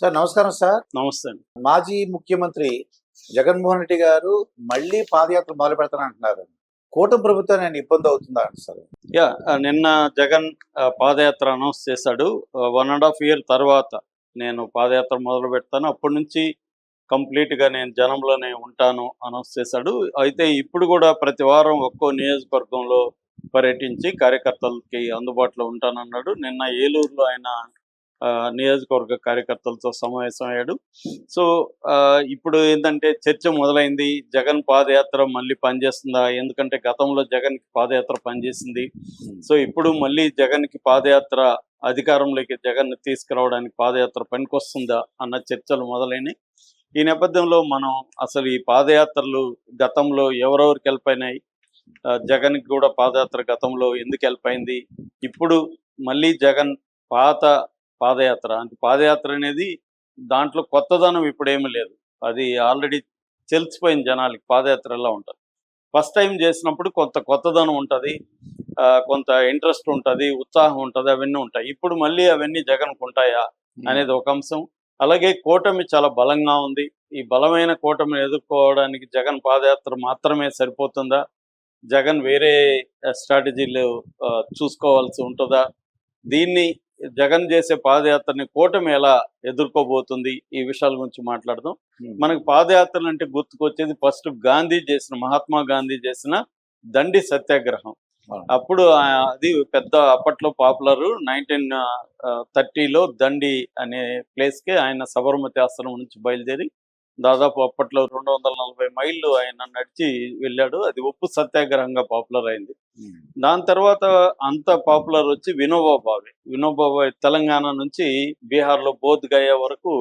Sir నమస్కారం sir. నమస్తే మాజీ ముఖ్యమంత్రి జగన్మోహన్ రెడ్డి గారు మళ్ళీ పాదయాత్ర మొదలు పెడతానంటున్నారు. కూటమి ప్రభుత్వం నేను ఇబ్బంది అవుతుందా సార్? యా నిన్న జగన్ పాదయాత్ర అనౌన్స్ చేశాడు. వన్ అండ్ హాఫ్ ఇయర్ తర్వాత నేను పాదయాత్ర మొదలు పెడతాను. అప్పటి నుంచి complete గా నేను జనంలోనే ఉంటాను అనౌన్స్ చేశాడు. అయితే ఇప్పుడు కూడా ప్రతి వారం ఒక్కో నియోజకవర్గంలో పర్యటించి కార్యకర్తలకి అందుబాటులో ఉంటానన్నాడు. నిన్న ఏలూరులో ఆయన నియోజకవర్గ కార్యకర్తలతో సమావేశం అయ్యాడు. సో ఆ, ఇప్పుడు ఏంటంటే చర్చ మొదలైంది. జగన్ పాదయాత్ర మళ్ళీ పనిచేస్తుందా? ఎందుకంటే గతంలో జగన్ పాదయాత్ర పనిచేసింది. సో ఇప్పుడు మళ్ళీ జగన్కి పాదయాత్ర అధికారంలోకి జగన్ తీసుకురావడానికి పాదయాత్ర పనికొస్తుందా అన్న చర్చలు మొదలైనవి ఈ నేపథ్యంలో మనం అసలు ఈ పాదయాత్రలు గతంలో ఎవరెవరికి వెళ్ళిపోయినాయి ఆ, జగన్కి కూడా పాదయాత్ర గతంలో ఎందుకు వెళ్ళిపోయింది ఇప్పుడు మళ్ళీ జగన్ పాత పాదయాత్ర. అంటే పాదయాత్ర అనేది దాంట్లో కొత్తదనం ఇప్పుడు ఏమీ లేదు. అది ఆల్రెడీ తెలిసిపోయింది జనాలకి పాదయాత్ర ఎలా ఉంటుంది. ఫస్ట్ టైం చేసినప్పుడు కొంత కొత్తదనం ఉంటుంది. కొంత ఇంట్రెస్ట్ ఉంటుంది ఉత్సాహం ఉంటుంది అవన్నీ ఉంటాయి. ఇప్పుడు మళ్ళీ అవన్నీ జగన్కు ఉంటాయా అనేది ఒక అంశం. అలాగే కూటమి చాలా బలంగా ఉంది. ఈ బలమైన కూటమిని ఎదుర్కోవడానికి జగన్ పాదయాత్ర మాత్రమే సరిపోతుందా? జగన్ వేరే స్ట్రాటజీలు చూసుకోవాల్సి ఉంటుందా? దీన్ని జగన్ చేసే పాదయాత్రని కూటమి ఎలా ఎదుర్కోబోతుంది? ఈ విషయాల గురించి మాట్లాడదాం. మనకి పాదయాత్రలు అంటే గుర్తుకొచ్చేది ఫస్ట్ గాంధీ చేసిన మహాత్మా గాంధీ చేసిన దండి సత్యాగ్రహం. అప్పుడు అది పెద్ద అప్పట్లో పాపులర్ నైన్టీన్ థర్టీలో దండి అనే ప్లేస్కి ఆయన సబర్మతి ఆశ్రమం నుంచి బయలుదేరి దాదాపు అప్పట్లో రెండు వందల నలభై మైళ్ళు ఆయన నడిచి వెళ్ళాడు. అది ఉప్పు సత్యాగ్రహంగా పాపులర్ అయింది. దాని తర్వాత అంత పాపులర్ వచ్చి వినోబా భావే వినోబా భావే తెలంగాణ నుంచి బీహార్లో బోధ్ గయా వరకు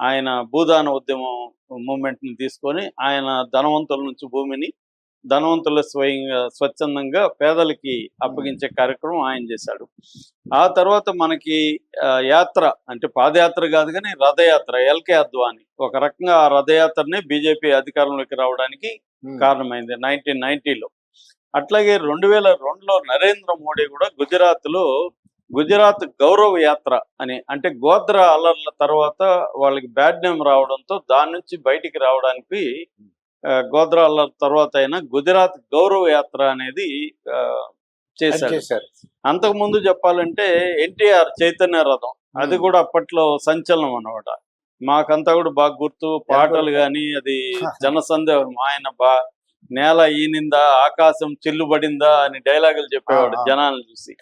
ఆయన భూదాన ఉద్యమం మూమెంట్ని తీసుకొని ఆయన ధనవంతుల నుంచి భూమిని ధనవంతుల స్వయంగా స్వచ్ఛందంగా పేదలకి అప్పగించే కార్యక్రమం ఆయన చేశాడు. ఆ తర్వాత మనకి యాత్ర అంటే పాదయాత్ర కాదు కానీ రథయాత్ర ఎల్కే అద్వాని. ఒక రకంగా ఆ రథయాత్రనే బీజేపీ అధికారంలోకి రావడానికి కారణమైంది నైన్టీన్ నైన్టీలో. అట్లాగే రెండు వేల రెండులో నరేంద్ర మోడీ కూడా గుజరాత్లో గుజరాత్ గౌరవ యాత్ర అని అంటే గోద్రా అల్లర్ల తర్వాత వాళ్ళకి బ్యాడ్ నేమ్ రావడంతో దాని నుంచి బయటికి రావడానికి ఆ, గోద్రా అల్లర్ తర్వాత అయినా గుజరాత్ గౌరవ యాత్ర అనేది చేశారు. అంతకు ముందు చెప్పాలంటే ఎన్టీఆర్ చైతన్య రథం అది. కూడా అప్పట్లో సంచలనం అన్నమాట. మాకంతా కూడా బాగా గుర్తు పాటలు గాని అది జనసందేహం ఆయన బా నేల ఈనిందా ఆకాశం చిల్లుబడిందా అని డైలాగులు చెప్పేవాడు. జనాలను చూసి.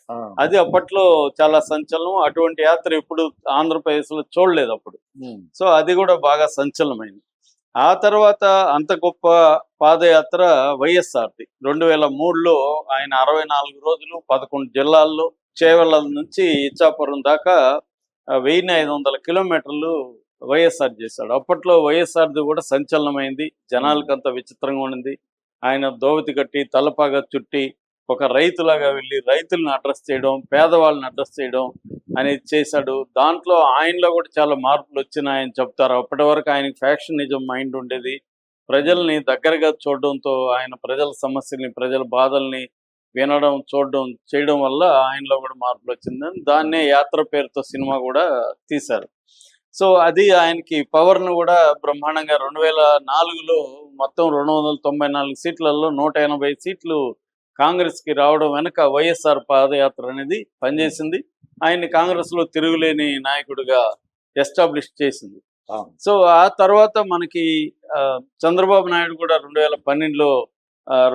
అది అప్పట్లో చాలా సంచలనం. అటువంటి యాత్ర ఇప్పుడు ఆంధ్రప్రదేశ్లో చూడలేదు అప్పుడు. సో అది కూడా బాగా సంచలనమైంది. ఆ తర్వాత అంత గొప్ప పాదయాత్ర వైఎస్ఆర్ది రెండు వేల మూడులో ఆయన అరవై నాలుగు రోజులు పదకొండు జిల్లాల్లో చేవెళ్ళ నుంచి ఇచ్చాపురం దాకా ఆ, వెయ్యిన్ని ఐదు వందల కిలోమీటర్లు వైఎస్ఆర్ చేశాడు. అప్పట్లో వైఎస్ఆర్ది కూడా సంచలనమైంది. జనాలకు అంత విచిత్రంగా ఉండింది. ఆయన దోవతి కట్టి తలపాగా చుట్టి ఒక రైతులాగా వెళ్ళి రైతులను అడ్రస్ చేయడం పేదవాళ్ళని అడ్రస్ చేయడం అనేది చేశాడు. దాంట్లో ఆయనలో కూడా చాలా మార్పులు వచ్చినాయని చెప్తారు. అప్పటి వరకు ఆయనకి ఫ్యాక్షనిజం మైండ్ ఉండేది. ప్రజల్ని దగ్గరగా చూడడంతో ఆయన ప్రజల సమస్యల్ని ప్రజల బాధల్ని వినడం చూడడం చేయడం వల్ల ఆయనలో కూడా మార్పులు వచ్చిందని దాన్నే యాత్ర పేరుతో సినిమా కూడా తీశారు. సో అది ఆయనకి పవర్ను కూడా బ్రహ్మాండంగా రెండు వేల నాలుగులో మొత్తం రెండు వందల తొంభై నాలుగు సీట్లలో నూట ఎనభై సీట్లు కాంగ్రెస్కి రావడం వెనక వైఎస్ఆర్ పాదయాత్ర అనేది పనిచేసింది. ఆయన్ని కాంగ్రెస్లో తిరుగులేని నాయకుడిగా ఎస్టాబ్లిష్ చేసింది. సో ఆ తర్వాత మనకి చంద్రబాబు నాయుడు కూడా రెండు వేల పన్నెండులో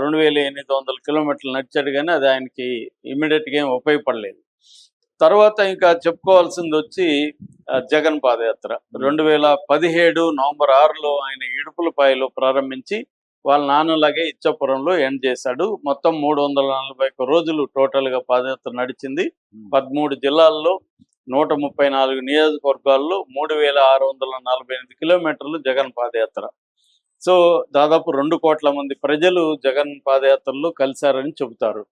రెండు వేల ఎనిమిది వందల కిలోమీటర్లు నడిచాడు కానీ అది ఆయనకి ఇమీడియట్గా ఏం ఉపయోగపడలేదు. తర్వాత ఇంకా చెప్పుకోవాల్సింది వచ్చి జగన్ పాదయాత్ర. రెండు వేల పదిహేడు నవంబర్ ఆరులో ఆయన ఇడుపులపాయలో ప్రారంభించి వాళ్ళ నాన్నలాగే ఇచ్చాపురంలో ఎండ్ చేశాడు. మొత్తం మూడు వందల నలభై ఒక్క రోజులు టోటల్గా పాదయాత్ర నడిచింది. పదమూడు జిల్లాల్లో నూట ముప్పై నాలుగు నియోజకవర్గాల్లో మూడు వేల ఆరు వందల నలభై ఎనిమిది కిలోమీటర్లు జగన్ పాదయాత్ర. సో దాదాపు రెండు కోట్ల మంది ప్రజలు జగన్ పాదయాత్రలో కలిశారని చెబుతారు.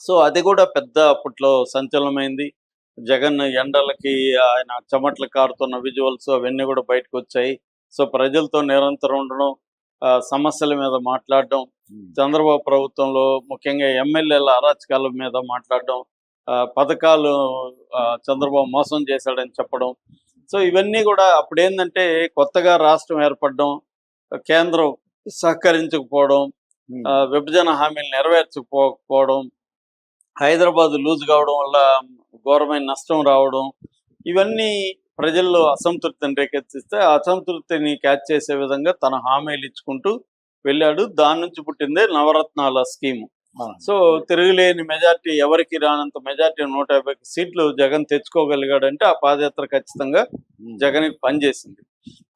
సో అది కూడా పెద్ద అప్పట్లో సంచలనమైంది. జగన్ ఎండలకి ఆయన చెమట్లు కారుతున్న విజువల్స్ అవన్నీ కూడా బయటకు వచ్చాయి. సో ప్రజలతో నిరంతరం ఉండడం సమస్యల మీద మాట్లాడడం. చంద్రబాబు ప్రభుత్వంలో ముఖ్యంగా ఎమ్మెల్యేల అరాచకాల మీద మాట్లాడడం పథకాలు చంద్రబాబు మోసం చేశాడని చెప్పడం సో ఇవన్నీ కూడా అప్పుడు ఏంటంటే కొత్తగా రాష్ట్రం ఏర్పడడం కేంద్రం సహకరించకపోవడం విభజన హామీలు నెరవేర్చకపోవడం హైదరాబాద్ లూజ్ కావడం వల్ల ఘోరమైన నష్టం రావడం ఇవన్నీ ప్రజల్లో అసంతృప్తిని రేకెత్తిస్తే ఆ అసంతృప్తిని క్యాచ్ చేసే విధంగా తన హామీలు ఇచ్చుకుంటూ వెళ్ళాడు. దాని నుంచి పుట్టిందే నవరత్నాల స్కీము. సో తిరుగులేని మెజార్టీ ఎవరికి రానంత మెజార్టీ నూట యాభై సీట్లు జగన్ తెచ్చుకోగలిగాడంటే ఆ పాదయాత్ర ఖచ్చితంగా. జగన్ పనిచేసింది.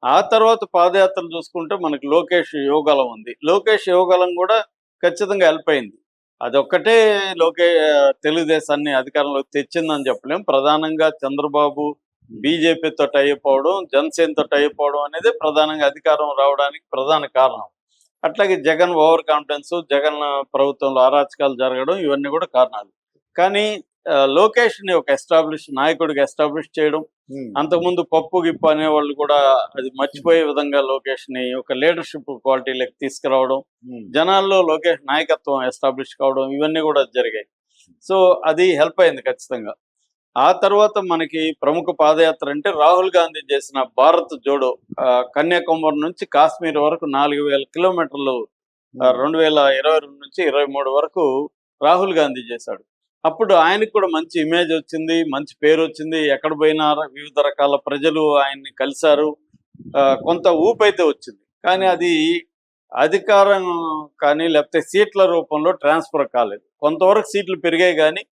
ఆ తర్వాత పాదయాత్ర చూసుకుంటే మనకి లోకేష్ యువగలం ఉంది. లోకేష్ యువగలం కూడా ఖచ్చితంగా హెల్ప్ అయింది. అదొక్కటే లోకే తెలుగుదేశాన్ని అధికారంలోకి తెచ్చిందని చెప్పలేం. ప్రధానంగా చంద్రబాబు బీజేపీతో టైప్ అవడం జనసేనతో టైప్ అవడం అనేది ప్రధానంగా అధికారం రావడానికి ప్రధాన కారణం అట్లాగే జగన్ ఓవర్ కాన్ఫిడెన్స్ జగన్ ప్రభుత్వంలో అరాచకాలు జరగడం ఇవన్నీ కూడా కారణాలు కానీ ఆ, లోకేష్ని ఒక ఎస్టాబ్లిష్ నాయకుడిగా ఎస్టాబ్లిష్ చేయడం. అంతకుముందు పప్పు గిప్పు అనేవాళ్ళు కూడా అది మర్చిపోయే విధంగా లోకేష్ని ఒక లీడర్షిప్ క్వాలిటీలకు తీసుకురావడం. జనాల్లో లోకేష్ నాయకత్వం ఎస్టాబ్లిష్ కావడం ఇవన్నీ కూడా జరిగాయి సో అది హెల్ప్ అయింది ఖచ్చితంగా ఆ తర్వాత మనకి ప్రముఖ పాదయాత్ర అంటే రాహుల్ గాంధీ చేసిన భారత్ జోడో కన్యాకుమారి నుంచి కాశ్మీర్ వరకు నాలుగు వేల కిలోమీటర్లు ఆ, రెండు వేల ఇరవై రెండు నుంచి ఇరవై మూడు వరకు రాహుల్ గాంధీ చేశాడు. అప్పుడు ఆయనకు కూడా మంచి ఇమేజ్ వచ్చింది మంచి పేరు వచ్చింది. ఎక్కడ పోయినా వివిధ రకాల ప్రజలు ఆయన్ని కలిశారు. కొంత ఊపు అయితే వచ్చింది. కానీ అది అధికారం కానీ లేకపోతే సీట్ల రూపంలో ట్రాన్స్ఫర్ కాలేదు. కొంతవరకు సీట్లు పెరిగాయి కానీ.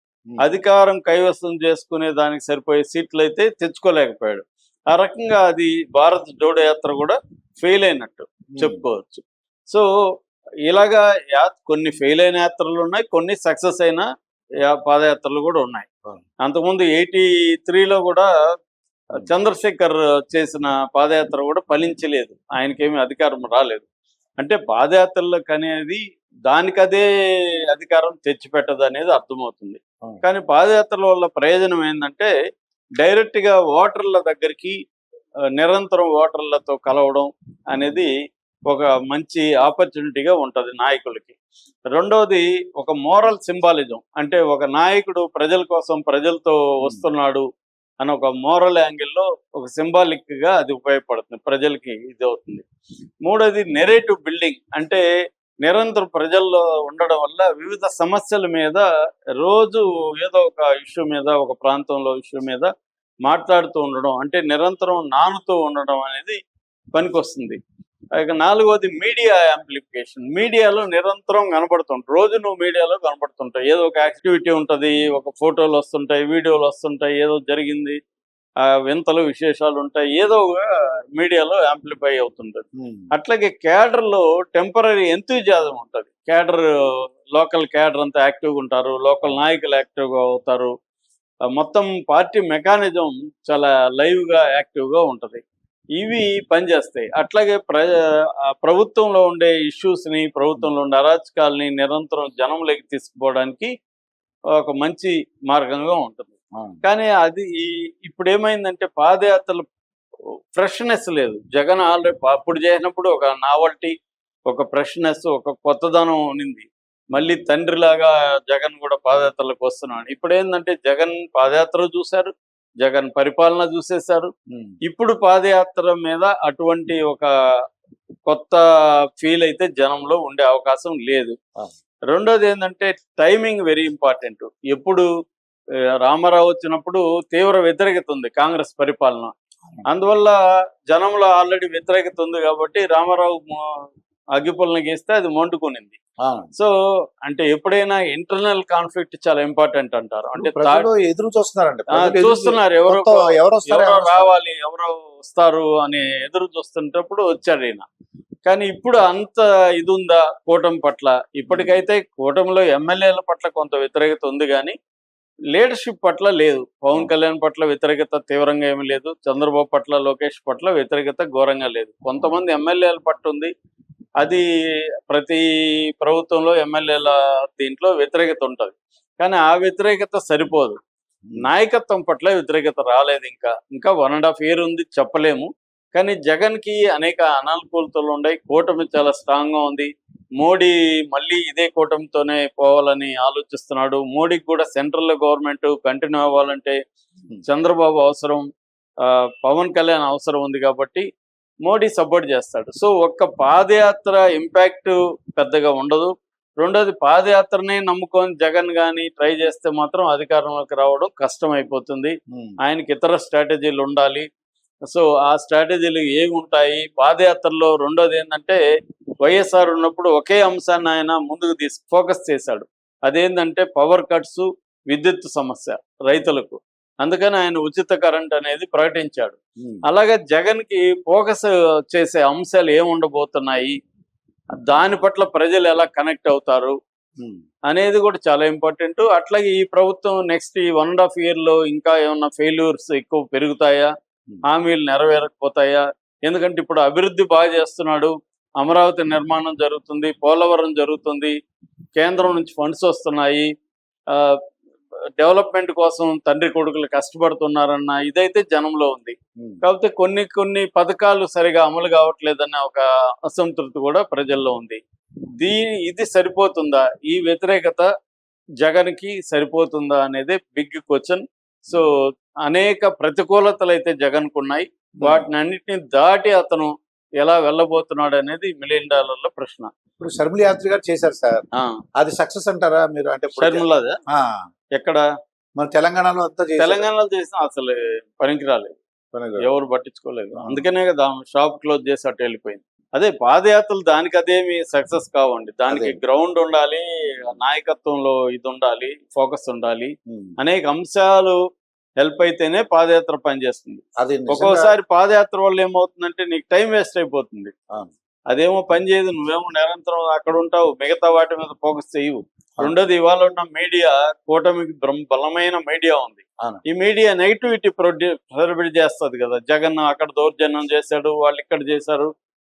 అధికారం కైవసం చేసుకునే దానికి సరిపోయే సీట్లు అయితే తెచ్చుకోలేకపోయాడు. ఆ రకంగా అది భారత్ జోడో యాత్ర కూడా ఫెయిల్ అయినట్టు. చెప్పుకోవచ్చు. సో ఇలాగా యా- కొన్ని ఫెయిల్ అయిన యాత్రలు ఉన్నాయి కొన్ని సక్సెస్ అయిన పాదయాత్రలు కూడా ఉన్నాయి. అంతకుముందు ఎయిటీ త్రీలో కూడా చంద్రశేఖర్ చేసిన పాదయాత్ర కూడా ఫలించలేదు. ఆయనకేమీ అధికారం రాలేదు. అంటే పాదయాత్రలకు అనేది దానికదే అధికారం తెచ్చిపెట్టదు అనేది అర్థమవుతుంది. కానీ పాదయాత్రల వల్ల ప్రయోజనం ఏంటంటే డైరెక్ట్గా ఓటర్ల దగ్గరికి నిరంతరం ఓటర్లతో కలవడం అనేది ఒక మంచి ఆపర్చునిటీగా ఉంటది నాయకులకి. రెండవది ఒక మోరల్ సింబాలిజం. అంటే ఒక నాయకుడు ప్రజల కోసం ప్రజలతో వస్తున్నాడు అని ఒక మోరల్ యాంగిల్లో ఒక సింబాలిక్గా అది ఉపయోగపడుతుంది. ప్రజలకి ఇది అవుతుంది. మూడోది నెరేటివ్ బిల్డింగ్. అంటే నిరంతరం ప్రజల్లో ఉండడం వల్ల వివిధ సమస్యల మీద రోజు ఏదో ఒక ఇష్యూ మీద ఒక ప్రాంతంలో ఇష్యూ మీద మాట్లాడుతూ ఉండడం అంటే నిరంతరం నానుతూ ఉండడం అనేది పనికొస్తుంది. ఇక నాలుగోది మీడియా యాంప్లిఫికేషన్. మీడియాలో నిరంతరం కనబడుతుంటాయి. రోజు నువ్వు మీడియాలో కనబడుతుంటాయి ఏదో ఒక యాక్టివిటీ ఉంటుంది ఒక ఫోటోలు వస్తుంటాయి వీడియోలు వస్తుంటాయి ఏదో జరిగింది వింతలు విశేషాలు ఉంటాయి. ఏదో మీడియాలో యాంప్లిఫై అవుతుంటది. అట్లాగే క్యాడర్లో టెంపరీ ఎంతూజియాజం ఉంటుంది. క్యాడర్ లోకల్ క్యాడర్ అంతా యాక్టివ్గా ఉంటారు. లోకల్ నాయకులు యాక్టివ్గా అవుతారు. మొత్తం పార్టీ మెకానిజం చాలా లైవ్గా యాక్టివ్గా ఉంటుంది. ఇవి పనిచేస్తాయి. అట్లాగే ప్ర ప్రభుత్వంలో ఉండే ఇష్యూస్ని ప్రభుత్వంలో ఉండే అరాచకాలని నిరంతరం జనంలోకి తీసుకుపోవడానికి ఒక మంచి మార్గంగా ఉంటుంది. కానీ అది ఈ- ఇప్పుడు ఏమైందంటే పాదయాత్రలు ఫ్రెష్నెస్ లేదు. జగన్ ఆల్రెడీ అప్పుడు చేసినప్పుడు ఒక నావల్టీ ఒక ఫ్రెష్నెస్ ఒక కొత్తదనం ఉన్నింది. మళ్ళీ తండ్రిలాగా జగన్ కూడా పాదయాత్రలకు వస్తున్నాడు. ఇప్పుడు ఏంటంటే జగన్ పాదయాత్ర చూశారు జగన్ పరిపాలన చూసేశారు. ఇప్పుడు పాదయాత్ర మీద అటువంటి ఒక కొత్త ఫీల్ అయితే జనంలో ఉండే అవకాశం లేదు. రెండోది ఏంటంటే టైమింగ్ వెరీ ఇంపార్టెంట్. ఎప్పుడు రామారావు వచ్చినప్పుడు తీవ్ర వ్యతిరేకత ఉంది కాంగ్రెస్ పరిపాలన. అందువల్ల జనంలో ఆల్రెడీ వ్యతిరేకత ఉంది కాబట్టి రామారావు అగ్గిపుల్ని గీస్తే అది మొండుకునింది. సో అంటే ఎప్పుడైనా ఇంటర్నల్ కాన్ఫ్లిక్ట్ చాలా ఇంపార్టెంట్ అంటారు. అంటే ఎదురు చూస్తున్నారండి. చూస్తున్నారు. ఎవరో ఎవరు? రావాలి ఎవరో వస్తారు అని ఎదురు చూస్తుంటప్పుడు వచ్చాడు ఈయన. కానీ ఇప్పుడు అంత ఇది ఉందా కూటమి పట్ల? ఇప్పటికైతే కూటమిలో ఎమ్మెల్యేల పట్ల కొంత వ్యతిరేకత ఉంది కానీ లీడర్షిప్ పట్ల లేదు. పవన్ కళ్యాణ్ పట్ల వ్యతిరేకత తీవ్రంగా ఏమీ లేదు. చంద్రబాబు పట్ల లోకేష్ పట్ల వ్యతిరేకత ఘోరంగా లేదు. కొంతమంది ఎమ్మెల్యేల పట్ల ఉంది. అది ప్రతి ప్రభుత్వంలో ఎమ్మెల్యేల దీంట్లో వ్యతిరేకత ఉంటుంది. కానీ ఆ వ్యతిరేకత సరిపోదు. నాయకత్వం పట్ల వ్యతిరేకత రాలేదు ఇంకా. ఇంకా వన్ అండ్ హాఫ్ ఇయర్ ఉంది చెప్పలేము. కానీ జగన్కి అనేక అనానుకూలతలు ఉన్నాయి. కూటమి చాలా స్ట్రాంగ్గా ఉంది. మోడీ మళ్ళీ ఇదే కూటమితోనే పోవాలని ఆలోచిస్తున్నాడు. మోడీకి కూడా సెంట్రల్ గవర్నమెంట్ కంటిన్యూ అవ్వాలంటే చంద్రబాబు అవసరం పవన్ కళ్యాణ్ అవసరం ఉంది కాబట్టి మోడీ సపోర్ట్ చేస్తాడు. సో ఒక్క పాదయాత్ర ఇంపాక్ట్ పెద్దగా ఉండదు. రెండోది పాదయాత్రని నమ్ముకొని జగన్ కానీ ట్రై చేస్తే మాత్రం అధికారంలోకి రావడం కష్టం అయిపోతుంది ఉమ్, ఆయనకి ఇతర స్ట్రాటజీలు ఉండాలి. సో ఆ స్ట్రాటజీలు ఏమి ఉంటాయి పాదయాత్రలో రెండోది ఏంటంటే వైఎస్ఆర్ ఉన్నప్పుడు ఒకే అంశాన్ని ఆయన ముందుకు తీసి ఫోకస్ చేశాడు. అదేంటంటే పవర్ కట్స్ విద్యుత్ సమస్య రైతులకు. అందుకని ఆయన ఉచిత కరెంట్ అనేది ప్రకటించాడు. అలాగే జగన్కి ఫోకస్ చేసే అంశాలు ఏమి ఉండబోతున్నాయి దాని పట్ల ప్రజలు ఎలా కనెక్ట్ అవుతారు? అనేది కూడా చాలా ఇంపార్టెంట్. అట్లాగే ఈ ప్రభుత్వం నెక్స్ట్ ఈ వన్ అండ్ హాఫ్ ఇయర్లో ఇంకా ఏమన్నా ఫెయిల్యూర్స్ ఎక్కువ పెరుగుతాయా. హామీలు నెరవేరకపోతాయా? ఎందుకంటే ఇప్పుడు అభివృద్ధి బాగా చేస్తున్నాడు. అమరావతి నిర్మాణం జరుగుతుంది పోలవరం జరుగుతుంది కేంద్రం నుంచి ఫండ్స్ వస్తున్నాయి. డెవలప్మెంట్ కోసం తండ్రి కొడుకులు కష్టపడుతున్నారన్న ఇదైతే జనంలో ఉంది. కాకపోతే కొన్ని కొన్ని పథకాలు సరిగా అమలు కావట్లేదన్న ఒక అసంతృప్తి కూడా ప్రజల్లో ఉంది. దీ ఇది సరిపోతుందా? ఈ వ్యతిరేకత జగన్కి సరిపోతుందా అనేది బిగ్ క్వశ్చన్. సో అనేక ప్రతికూలతలు అయితే జగన్కు ఉన్నాయి వాటిని అన్నిటిని దాటి అతను ఎలా వెళ్ళబోతున్నాడు అనేది మిలియన్ డాలర్ల ప్రశ్న. ఇప్పుడు షర్మిల యాత్రి గారు చేశారు సార్. అది సక్సెస్ అంటారా మీరు అంటే ఆ, ఎక్కడ? మన తెలంగాణలో అంతా. తెలంగాణలో చేసిన అసలు పనికిరాలేదు. పనిగా. ఎవరు పట్టించుకోలేదు. అందుకనే కదా షాప్ క్లోజ్ చేసి అటు వెళ్ళిపోయింది. అదే పాదయాత్రలు దానికి అదేమి సక్సెస్ కావండి. దానికి. గ్రౌండ్ ఉండాలి నాయకత్వంలో ఇది ఉండాలి ఫోకస్ ఉండాలి. అనేక అంశాలు హెల్ప్ అయితేనే పాదయాత్ర పనిచేస్తుంది అది ఒక్కోసారి పాదయాత్ర వల్ల ఏమవుతుందంటే నీకు టైం వేస్ట్ అయిపోతుంది. అదేమో పని చేయదు నువ్వేమో నిరంతరం అక్కడ ఉంటావు మిగతా వాటి మీద ఫోకస్ చేయవు. రెండోది ఇవాళ ఉన్న మీడియా కూటమికి బలమైన మీడియా ఉంది. ఈ మీడియా నెగిటివిటీ ప్రొడ్యూ ప్రొడ్యూస్ చేస్తుంది కదా జగన్ అక్కడ దౌర్జన్యం చేశాడు వాళ్ళు ఇక్కడ చేశారు